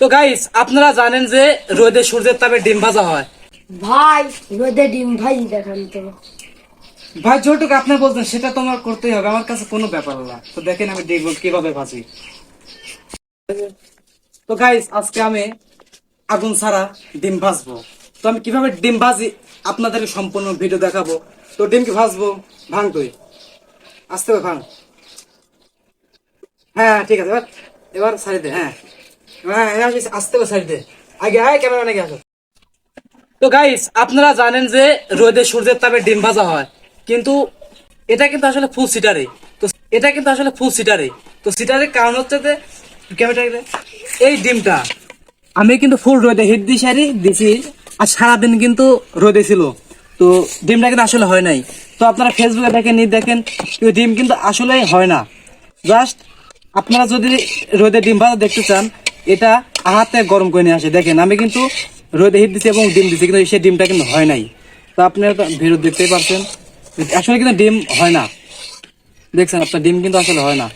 তো গাইস আপনারা জানেন যে রোদে সূর্যের তাপে ডিম ভাজা হয়। ভাই রোদে ডিম ভাই দেখান তো। ভাই যেটুকু আপনি বলছেন সেটা তোমার করতেই হবে। আমার কাছে কোনো ব্যাপার না। তো দেখেন আমি দেখব কীভাবে ভাজি। তো গাইস আজকে আমি আগুন ছাড়া ডিম ভাজবো। তো আমি কীভাবে ডিম ভাজি আপনাদেরকে সম্পূর্ণ ভিডিও দেখাবো। তো ডিম কি ভাজবো? ভাঙ তুই। আসতে হবে ভাঙ। হ্যাঁ ঠিক আছে। এবার এবার সাইড দে হ্যাঁ। হ্যাঁ তো গাইস আপনারা জানেন যে রোদে সূর্যের তাপে ডিম ভাজা হয়। কিন্তু এটা কিন্তু আসলে ফুল সিটারে তো এটা কিন্তু আসলে ফুল সিটারে তো সিটারের কারণ হচ্ছে যে ক্যামেরা এই ডিমটা আমি কিন্তু ফুল রোদে হিট দিয়ে সারি, দিছি। আর সারাদিন কিন্তু রোদে ছিল। তো ডিমটা কিন্তু আসলে হয় নাই। তো আপনারা ফেসবুকে দেখেন নি দেখেন ডিম কিন্তু আসলে হয় না। জাস্ট আপনারা যদি রোদে ডিম ভাজা দেখতে চান এটা হাতে গরম করে নিয়ে আসে। দেখেন, আমি কিন্তু রোদে হিট দিচ্ছি এবং ডিম দিচ্ছি কিন্তু সেই ডিমটা কিন্তু হয় নাই। তো আপনারা ভিড় দেখতেই পারছেন। আসলে কিন্তু ডিম হয় না। দেখছেন, আপনার ডিম কিন্তু আসলে হয় না।